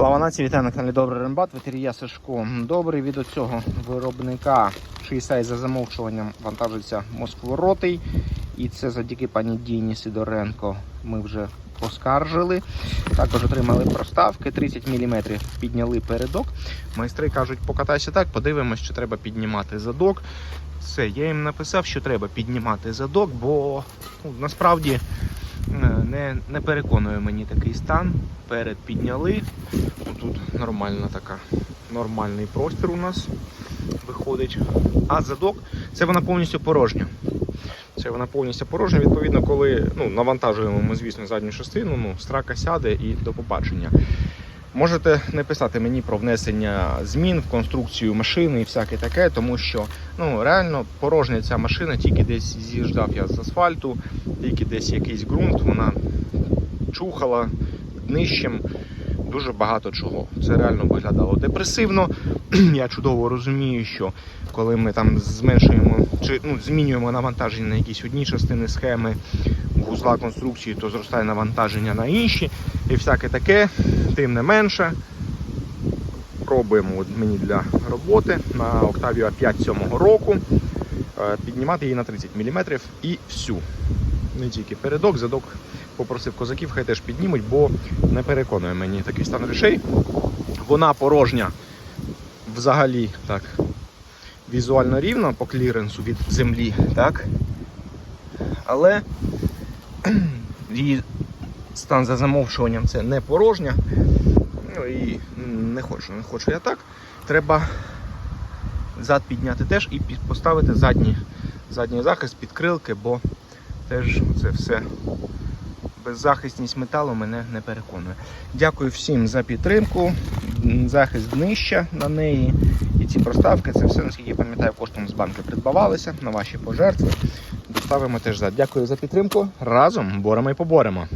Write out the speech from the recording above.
Слава нації, вітаю на каналі Добрий Рембат, ветерія Сашко. Добрий від цього виробника, сайт за замовчуванням вантажиться Москворотий. І це завдяки пані Діні Сидоренко ми вже поскаржили. Також отримали проставки 30 мм, підняли передок. Майстри кажуть, покатайся так, подивимось, що треба піднімати задок. Все, я їм написав, що треба піднімати задок, бо ну, насправді не, не переконує мені такий стан. Перед підняли. Тут нормальна така, нормальний простір у нас виходить. А задок це вона повністю порожня. Це вона повністю порожня. Відповідно, коли ну, навантажуємо ми, звісно, задню частину, ну, страка сяде і до побачення. Можете написати мені про внесення змін в конструкцію машини і всяке таке, тому що ну, реально порожня ця машина, тільки десь з'їжджав я з асфальту, тільки десь якийсь ґрунт, вона чухала днищем дуже багато чого. Це реально виглядало депресивно. Я чудово розумію, що коли ми там зменшуємо чи ну, змінюємо навантаження на якісь одні частини схеми вузла конструкції, то зростає навантаження на інші і всяке таке, тим не менше. Пробуємо от мені для роботи на Octavia 5 7 року е, піднімати її на 30 мм і всю. Не тільки передок, задок попросив козаків, хай теж піднімуть, бо не переконує мені такий стан речей. Вона порожня взагалі так візуально рівна по кліренсу від землі, так? Але її стан за замовчуванням це не порожня. Ну і не хочу, не хочу я так. Треба зад підняти теж і поставити задній, задній захист підкрилки, бо теж це все беззахисність металу мене не переконує. Дякую всім за підтримку, захист днища на неї. І ці проставки, це все, наскільки я пам'ятаю, коштом з банки придбавалися на ваші пожертви. Доставимо теж за. Дякую за підтримку. Разом боремо і поборемо.